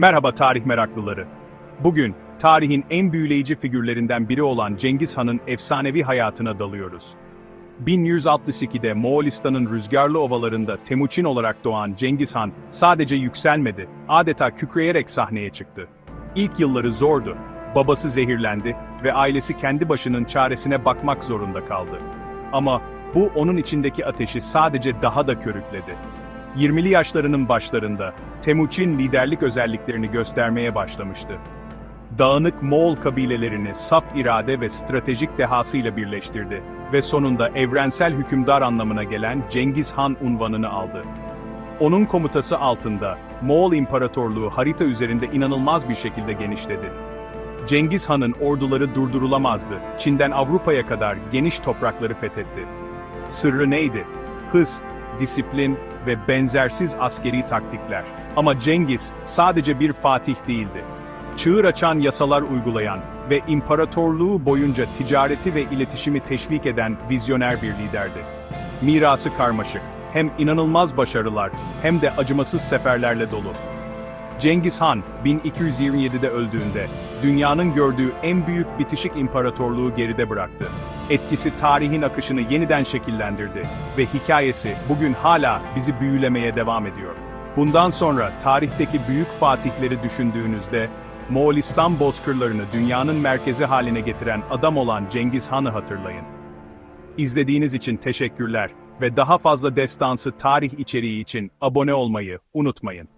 Merhaba tarih meraklıları. Bugün, tarihin en büyüleyici figürlerinden biri olan Cengiz Han'ın efsanevi hayatına dalıyoruz. 1162'de Moğolistan'ın rüzgarlı ovalarında Temuçin olarak doğan Cengiz Han, sadece yükselmedi, adeta kükreyerek sahneye çıktı. İlk yılları zordu. Babası zehirlendi ve ailesi kendi başının çaresine bakmak zorunda kaldı. Ama bu onun içindeki ateşi sadece daha da körükledi. 20'li yaşlarının başlarında Temuçin liderlik özelliklerini göstermeye başlamıştı. Dağınık Moğol kabilelerini saf irade ve stratejik dehasıyla birleştirdi ve sonunda evrensel hükümdar anlamına gelen Cengiz Han unvanını aldı. Onun komutası altında Moğol İmparatorluğu harita üzerinde inanılmaz bir şekilde genişledi. Cengiz Han'ın orduları durdurulamazdı. Çin'den Avrupa'ya kadar geniş toprakları fethetti. Sırrı neydi? Hız, disiplin ve benzersiz askeri taktikler. Ama Cengiz sadece bir fatih değildi. Çığır açan yasalar uygulayan ve imparatorluğu boyunca ticareti ve iletişimi teşvik eden vizyoner bir liderdi. Mirası karmaşık, hem inanılmaz başarılar hem de acımasız seferlerle dolu. Cengiz Han, 1227'de öldüğünde, dünyanın gördüğü en büyük bitişik imparatorluğu geride bıraktı. Etkisi tarihin akışını yeniden şekillendirdi ve hikayesi bugün hala bizi büyülemeye devam ediyor. Bundan sonra tarihteki büyük fatihleri düşündüğünüzde, Moğolistan bozkırlarını dünyanın merkezi haline getiren adam olan Cengiz Han'ı hatırlayın. İzlediğiniz için teşekkürler ve daha fazla destansı tarih içeriği için abone olmayı unutmayın.